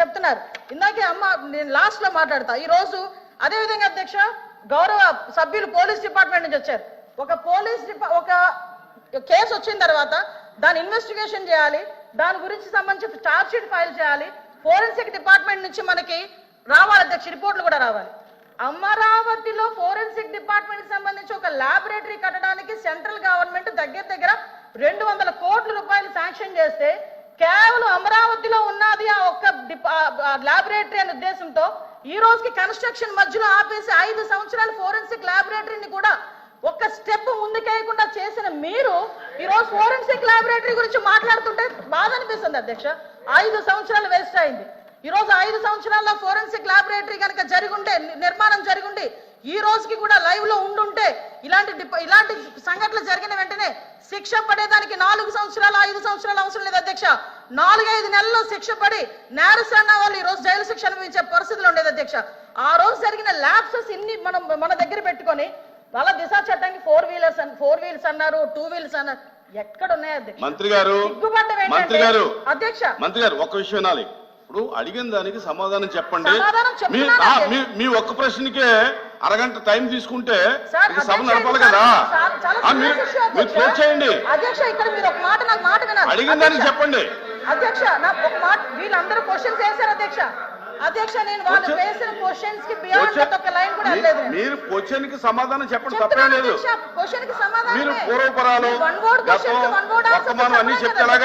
చెప్తున్నారు. ఇందాకే అమ్మ నేను లాస్ట్లో మాట్లాడతా. ఈ రోజు అదే విధంగా అధ్యక్ష గౌరవ సభ్యులు పోలీస్ డిపార్ట్మెంట్ నుంచి వచ్చారు. ఒక పోలీస్ ఒక కేసు వచ్చిన తర్వాత దాని ఇన్వెస్టిగేషన్ చేయాలి. దాని గురించి సంబంధించి ఛార్జ్ షీట్ ఫైల్ చేయాలి. ఫోరెన్సిక్ డిపార్ట్మెంట్ నుంచి మనకి రావాలి అధ్యక్ష రిపోర్ట్లు కూడా రావాలి. అమరావతిలో ఫోరెన్సిక్ డిపార్ట్మెంట్ సంబంధించి ఒక ల్యాబొరేటరీ కట్టడానికి సెంట్రల్ గవర్నమెంట్ దగ్గర దగ్గర రెండు వందల కోట్ల రూపాయలు శాంక్షన్ చేస్తే కేవలం అమరావతిలో ఉన్న ల్యాబొరేటరీ అనే ఉద్దేశంతో ఈ రోజుకి కన్స్ట్రక్షన్ మధ్యలో ఆపేసి ఐదు సంవత్సరాల ఫోరెన్సిక్ ల్యాబొరేటరీని కూడా ఒక్క స్టెప్ ముందుకేయకుండా చేసిన మీరు ఈ రోజు ఫోరెన్సిక్ ల్యాబొరేటరీ గురించి మాట్లాడుతుంటే బాధ అనిపిస్తుంది అధ్యక్ష. ఐదు సంవత్సరాలు వేస్ట్ అయింది. ఈ రోజు ఐదు సంవత్సరాల్లో ఫోరెన్సిక్ ల్యాబొరేటరీ కనుక జరిగుంటే నిర్మాణం జరిగుండి ఈ రోజుకి కూడా లైవ్లో ఉండుంటే ఇలాంటి ఇలాంటి సంఘటనలు జరిగిన వెంటనే శిక్ష పడేదానికి నాలుగు సంవత్సరాలు ఐదు సంవత్సరాలు అవసరం లేదు అధ్యక్ష నాలుగైదు నెలల్లో శిక్ష పడి నేరసన్న వాళ్ళు ఈ రోజు జైలు శిక్ష అనుభవించే పరిస్థితులు ఉండేది అధ్యక్ష. ఆ రోజు జరిగిన ల్యాబ్సెస్ ఇన్ని మనం మన దగ్గర పెట్టుకొని వాళ్ళ దిశ చట్టానికి ఫోర్ వీలర్స్ ఫోర్ వీల్స్ అన్నారు టూ వీల్స్ అన్నారు ఎక్కడ ఉన్నాయి అధ్యక్ష? మంత్రి గారు అధ్యక్ష. మంత్రి గారు ఒక్క విషయం వినాలి. ఇప్పుడు అడిగిన దానికి సమాధానం చెప్పండి. సమాధానం మీ ఒక్క ప్రశ్నకే అరగంట టైం తీసుకుంటే సభ నడపాలి కదా? మీరు. క్లోజ్ చేయండి. అడిగిన దానికి చెప్పండి. అధ్యక్ష నా ఒక మాట వీళ్ళందరూ క్వశ్చన్స్ వేశారు అధ్యక్ష. అధ్యక్ష నేను వాళ్ళు Question- వేసిన క్వశ్చన్స్కి బియాండ్ Question- ఒక లైన్ కూడా. మీరు క్వశ్చన్కి సమాధానం చెప్పండి తప్పేం లేదు. కి సమాధానమే. మీరు పూర్వపరాలు, వర్తమానం అన్నీ చెప్పలేం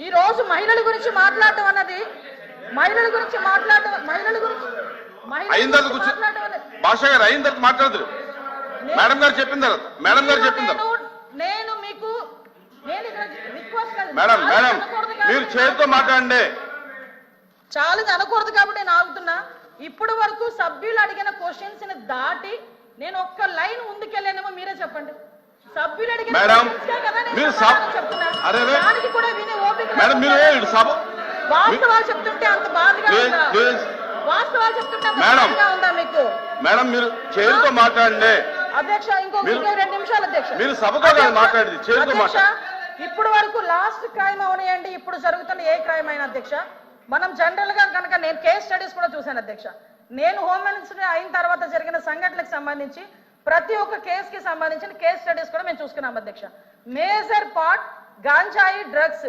ఈ రోజు మహిళల గురించి మాట్లాడటం అన్నది మహిళల గురించి మాట్లాడటం మహిళల గురించి మహిళల భాష గారు అయిన తర్వాత మాట్లాడదు నేను- మేడం గారు చెప్పిన తర్వాత మేడం గారు చెప్పిన తర్వాత నేను- మీకు. మేడం అనకూడదు కాబట్టి మీరు చేతితో మాట్లాడండి ఛాలెంజ్ అనకూడదు కాబట్టి నేను ఆగుతున్నా ఇప్పుడు వరకు సభ్యులు అడిగిన క్వశ్చన్స్ని దాటి నేను ఒక్క లైన్ ముందుకెళ్ళానేమో మీరే చెప్పండి సభ్యులు అడిగిన మేడం, questions కే కదా నేను మీరు సమాధానం సబ్- చెప్తున్నా. అరే రే. దానికి కూడా వినే మేడం మీరు లేకుండా ఇటు సభ వాస్తవాలు చెప్తుంటే అంత బాధగా ఉందా. వాస్తవాలు చెప్తుంటే మేడం. ఉందా మీకు? మేడం మీరు మాట్లాడండి. అధ్యక్ష ఇంకో రెండు నిమిషాలు అధ్యక్ష. మీరు సభతో మాట్లాడేది, మాట్లాడండి. ఇప్పుడు వరకు లాస్ట్ క్రైమ్ అవనియండి ఇప్పుడు జరుగుతున్న ఏ క్రైమ్ అయినా అధ్యక్ష. మనం జనరల్గా కనుక నేను కేస్ స్టడీస్ కూడా చూశాను అధ్యక్ష. నేను హోమ్ మినిస్టర్ అయిన తర్వాత జరిగిన సంఘటనలకు సంబంధించి ప్రతి ఒక్క కేసు కి సంబంధించిన కేస్ స్టడీస్ కూడా మేము చూసుకున్నాం అధ్యక్ష. మేజర్ పార్ట్ గాంజాయి డ్రగ్స్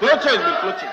క్లోజ్ చేయండి